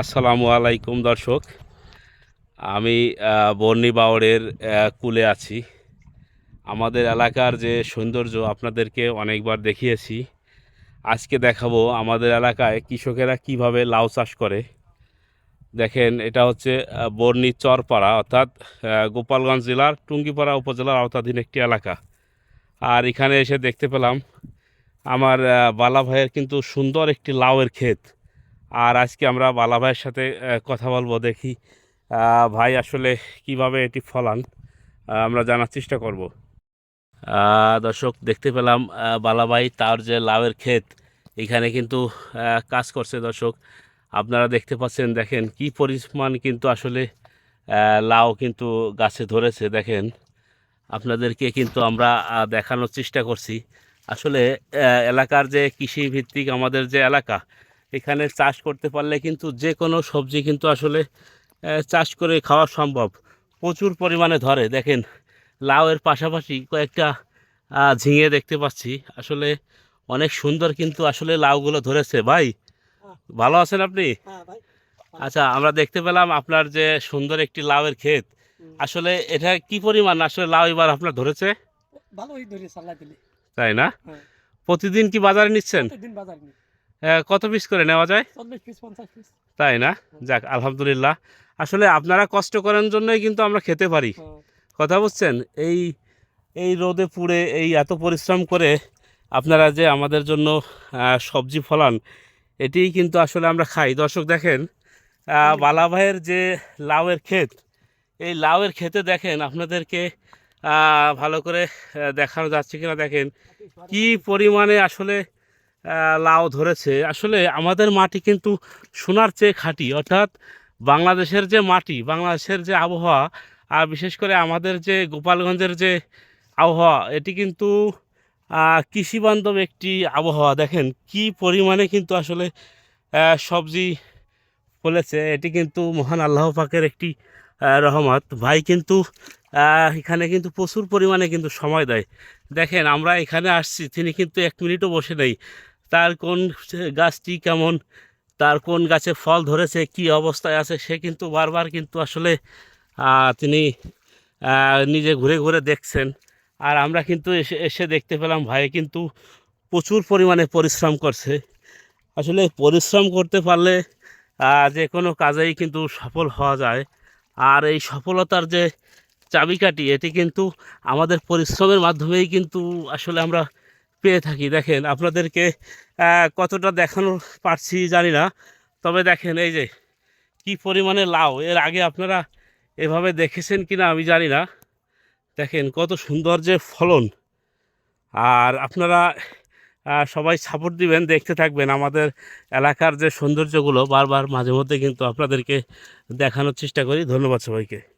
আসসালামু আলাইকুম, দর্শক। আমি বর্ণি বাওড়ের কুলে আছি। আমাদের এলাকার যে সৌন্দর্য আপনাদেরকে অনেকবার দেখিয়েছি। আজকে দেখাবো আমাদের এলাকায় কৃষকেরা কীভাবে লাউ চাষ করে। দেখেন, এটা হচ্ছে বর্ণি চরপাড়া, অর্থাৎ গোপালগঞ্জ জেলার টুঙ্গিপাড়া উপজেলার আওতাধীন একটি এলাকা। আর এখানে এসে দেখতে পেলাম, আমার বালা ভাইয়ের কিন্তু সুন্দর একটি লাউয়ের ক্ষেত। আর আজকে আমরা বালা ভাইয়ের সাথে কথা বলব, দেখি ভাই আসলে কীভাবে এটি ফলান আমরা জানার চেষ্টা করব। দর্শক, দেখতে পেলাম বালা ভাই তার যে লাউয়ের ক্ষেত, এখানে কিন্তু কাজ করছে, দর্শক। আপনারা দেখতে পাচ্ছেন, দেখেন কি পরিমাণ কিন্তু আসলে লাউ কিন্তু গাছে ধরেছে, দেখেন। আপনাদেরকে কিন্তু আমরা দেখানোর চেষ্টা করছি। আসলে এলাকার যে কৃষিভিত্তিক আমাদের যে এলাকা এখানে চাষ করতে পারলে কিন্তু যে কোনো সবজি কিন্তু আসলে চাষ করে খাওয়া সম্ভব। প্রচুর পরিমাণে ধরে। দেখেন লাউয়ের পাশাপাশি কয়েকটা ঝিঙে দেখতে পাচ্ছি। আসলে অনেক সুন্দর কিন্তু আসলে লাউগুলো ধরেছে। ভাই ভালো আছেন আপনি? হ্যাঁ আচ্ছা আমরা দেখতে পেলাম আপনার যে সুন্দর একটি লাউয়ের ক্ষেত। আসলে এটা কি পরিমাণ? আসলে লাউ এবার আপনার ধরেছে? ভালোই দিলে। তাই না? হ্যাঁ। প্রতিদিন কি বাজারে নিচ্ছেন? প্রতিদিন বাজার কত পিস করে নেওয়া যায়? তাই না? যাক আলহামদুলিল্লাহ। আসলে আপনারা কষ্ট করার জন্যই কিন্তু আমরা খেতে পারি। কথা বুঝছেন? এই এই রোদে পুড়ে এই এত পরিশ্রম করে আপনারা যে আমাদের জন্য সবজি ফলান এটিই কিন্তু আসলে আমরা খাই। দর্শক দেখেন বালা ভাইয়ের যে লাউয়ের ক্ষেত এই লাউয়ের ক্ষেতে দেখেন আপনাদেরকে ভালো করে দেখানো যাচ্ছে কিনা দেখেন। কি পরিমাণে আসলে লাউ ধরেছে। আসলে আমাদের মাটি কিন্তু সোনার চেয়ে খাঁটি। অর্থাৎ বাংলাদেশের যে মাটি, বাংলাদেশের যে আবহাওয়া, আর বিশেষ করে আমাদের যে গোপালগঞ্জের যে আবহাওয়া, এটি কিন্তু কৃষিবান্ধব একটি আবহাওয়া। দেখেন কি পরিমাণে কিন্তু আসলে সবজি ফলেছে। এটি কিন্তু মহান আল্লাহ পাকের একটি রহমত। ভাই কিন্তু এখানে কিন্তু প্রচুর পরিমাণে কিন্তু সময় দেয়। দেখেন আমরা এখানে আসছি, তিনি কিন্তু এক মিনিটও বসে নেই। তার কোন গাছটি কেমন, তার কোন গাছে ফল ধরেছে, কি অবস্থায় আছে, সে কিন্তু বারবার কিন্তু আসলে তিনি নিজে ঘুরে ঘুরে দেখছেন। আর আমরা কিন্তু এসে এসে দেখতে পেলাম ভাই কিন্তু প্রচুর পরিমাণে পরিশ্রম করছে। আসলে পরিশ্রম করতে পারলে যে কোনো কাজেই কিন্তু সফল হওয়া যায়। আর এই সফলতার যে চাবিকাঠি, এটি কিন্তু আমাদের পরিশ্রমের মাধ্যমেই কিন্তু আসলে আমরা পেয়ে থাকি। দেখেন, আপনাদেরকে কতটা দেখানো পারছি জানি না। তবে দেখেন, এই যে, কি পরিমাণে লাউ। এর আগে আপনারা এভাবে দেখেছেন কিনা আমি জানি না। দেখেন, কত সুন্দর যে ফলন। আর আপনারা সবাই সাপোর্ট দিবেন, দেখতে থাকবেন। আমাদের এলাকার যে সৌন্দর্যগুলো বারবার মাঝে মধ্যে কিন্তু আপনাদেরকে দেখানোর চেষ্টা করি। ধন্যবাদ সবাইকে।